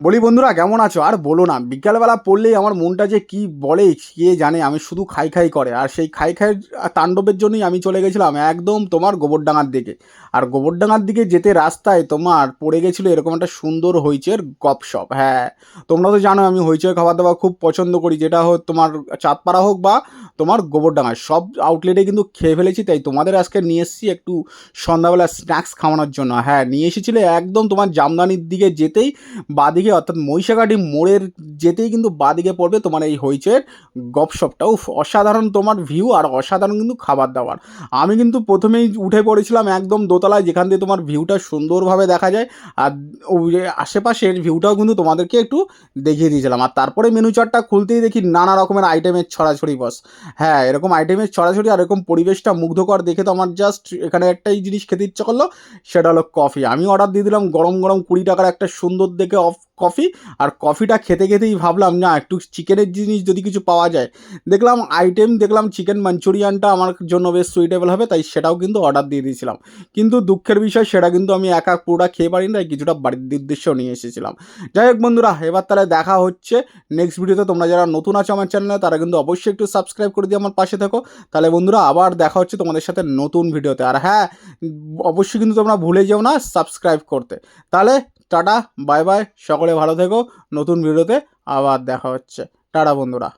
বলি বন্ধুরা, কেমন আছো? আর বলো না, বিকালবেলা পড়লেই আমার মনটা যে কি বলে কে জানে, আমি শুধু খাই খাই করে। আর সেই খাই খাই তাণ্ডবের জন্যই আমি চলে গেছিলাম একদম তোমার গোবরডাঙ্গার দিকে। আর গোবরডাঙ্গার দিকে যেতে রাস্তায় তোমার পড়ে গেছিল এরকম একটা সুন্দর হইচের গপশপ হ্যাঁ তোমরা তো জানো আমি হইচের খাবার দাবার খুব পছন্দ করি। যেটা হোক তোমার চাঁদপাড়া হোক বা তোমার গোবরডাঙ্গায় সব আউটলেটে কিন্তু খেয়ে ফেলেছি, তাই তোমাদের আজকে নিয়ে এসেছি একটু সন্ধ্যাবেলা স্ন্যাক্স খাওয়ানোর জন্য। হ্যাঁ নিয়ে এসেছিলে একদম তোমার জামদানির দিকে যেতেই, বাদিকে অর্থাৎ মহিষাগাড়ি মোড়ের যেতেই কিন্তু বাদিকে পড়বে তোমার এই হইচের গপশপটা উফ, অসাধারণ তোমার ভিউ আর অসাধারণ কিন্তু খাবার দাবার। আমি কিন্তু প্রথমেই উঠে পড়েছিলাম একদম দোতলায়, যেখান দিয়ে তোমার ভিউটা সুন্দরভাবে দেখা যায়। আর ওই আশেপাশের ভিউটাও কিন্তু তোমাদেরকে একটু দেখিয়ে দিয়েছিলাম। আর তারপরে মেনু চার্টটা খুলতেই দেখি নানা রকমের আইটেমের ছড়াছড়ি বস হ্যাঁ এরকম আইটেমের ছড়াছড়ি আর এরকম পরিবেশটা মুগ্ধকর দেখে তো আমার জাস্ট এখানে একটাই জিনিস খেতে ইচ্ছা করল, সেটা হলো কফি আমি অর্ডার দিয়ে দিলাম গরম গরম কুড়ি টাকার একটা সুন্দর দেখে অফ কফি আর কফিটা খেতে খেতেই ভাবলাম, না, একটু চিকেনের জিনিস যদি কিছু পাওয়া যায়। দেখলাম আইটেম দেখলাম চিকেন মাঞ্চুরিয়ানটা আমার জন্য বেশ সুইটেবল হবে, তাই সেটাও কিন্তু অর্ডার দিয়ে দিয়েছিলাম। কিন্তু দুঃখের বিষয়, সেটা কিন্তু আমি একা পুরোটা খেয়ে পারিনি তাই কিছুটা বাড়ির উদ্দেশ্যেও নিয়ে এসেছিলাম। যাই হোক বন্ধুরা, এবার তাহলে দেখা হচ্ছে নেক্সট ভিডিওতে তোমরা যারা নতুন আছো আমার চ্যানেলে তারা কিন্তু অবশ্যই একটু সাবস্ক্রাইব করে দিয়ে আমার পাশে থাকো। তাহলে বন্ধুরা, আবার দেখা হচ্ছে তোমাদের সাথে নতুন ভিডিওতে আর হ্যাঁ অবশ্যই কিন্তু তোমরা ভুলে যেও না সাবস্ক্রাইব করতে। তাহলে টাটা বাই বাই সকলে ভালো থেকো নতুন ভিডিওতে আবার দেখা হচ্ছে। টাটা বন্ধুরা।